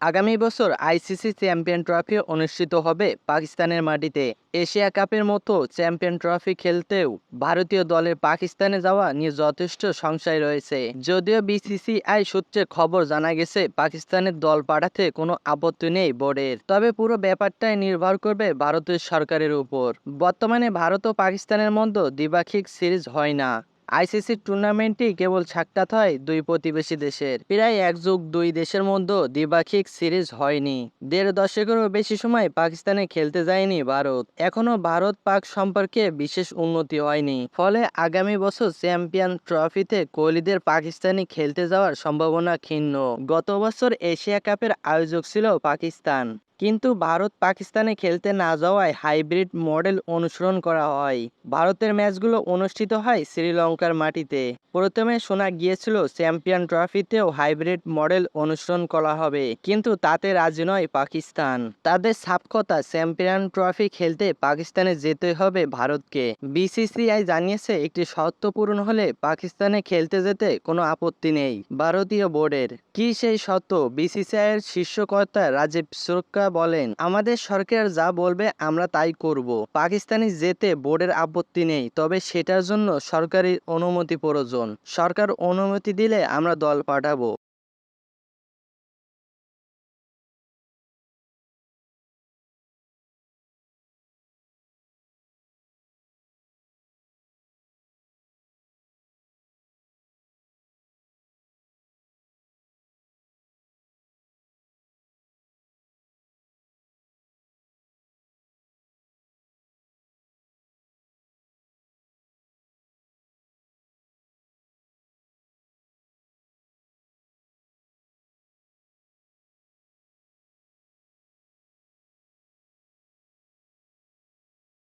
আগামী বছর ICC champion trophy অনুষ্ঠিত হবে পাকিস্তানের মাটিতে। এশিয়া কাপের মতো চ্যাম্পিয়ন ট্রফি খেলতেও ভারতীয় দলের পাকিস্তানে যাওয়া নিয়ে যথেষ্ট সংশয় রয়েছে। যদিও বিসিসিআই সূত্রে খবর জানা গেছে, পাকিস্তানের দল পাঠাতে কোনো আপত্তি নেই বোর্ডের। তবে পুরো ব্যাপারটাই নির্ভর করবে ভারতের সরকারের উপর। বর্তমানে ভারত ও পাকিস্তানের মধ্যে দ্বিপাক্ষিক সিরিজ হয় না। আইসিসি টুর্নামেন্টটি কেবল সাক্ষাৎ হয় দুই প্রতিবেশী দেশের। প্রায় এক যুগ দুই দেশের মধ্যে দ্বিপাক্ষিক সিরিজ হয়নি। দেড় দশকেরও বেশি সময় পাকিস্তানে খেলতে যায়নি ভারত। এখনও ভারত পাক সম্পর্কে বিশেষ উন্নতি হয়নি। ফলে আগামী বছর চ্যাম্পিয়ন ট্রফিতে কোহলিদের পাকিস্তানি খেলতে যাওয়ার সম্ভাবনা ক্ষীণ। গত বছর এশিয়া কাপের আয়োজক ছিল পাকিস্তান। কিন্তু ভারত পাকিস্তানে খেলতে না যাওয়ায় হাইব্রিড মডেল অনুসরণ করা হয়। ভারতের ম্যাচগুলো অনুষ্ঠিত হয় শ্রীলঙ্কার মাটিতে। প্রথমে শোনা গিয়েছিল চ্যাম্পিয়ন ট্রফিতেও হাইব্রিড মডেল অনুসরণ করা হবে, কিন্তু তাতে রাজি নয় পাকিস্তান। তাদের সাপকতা চ্যাম্পিয়ন ট্রফি খেলতে পাকিস্তানে যেতে হবে ভারতকে। বিসিসিআই জানিয়েছে, একটি শর্ত পূরণ হলে পাকিস্তানে খেলতে যেতে কোনো আপত্তি নেই ভারতীয় বোর্ডের। কি সেই শর্ত? বিসিসিআই এর শীর্ষকর্তা রাজীব সুরক্ষা বলেন, আমাদের সরকার যা বলবে আমরা তাই করব। পাকিস্তানি যেতে বোর্ডের আপত্তি নেই, তবে সেটার জন্য সরকারের অনুমতি প্রয়োজন। সরকার অনুমতি দিলে আমরা দল পাঠাবো।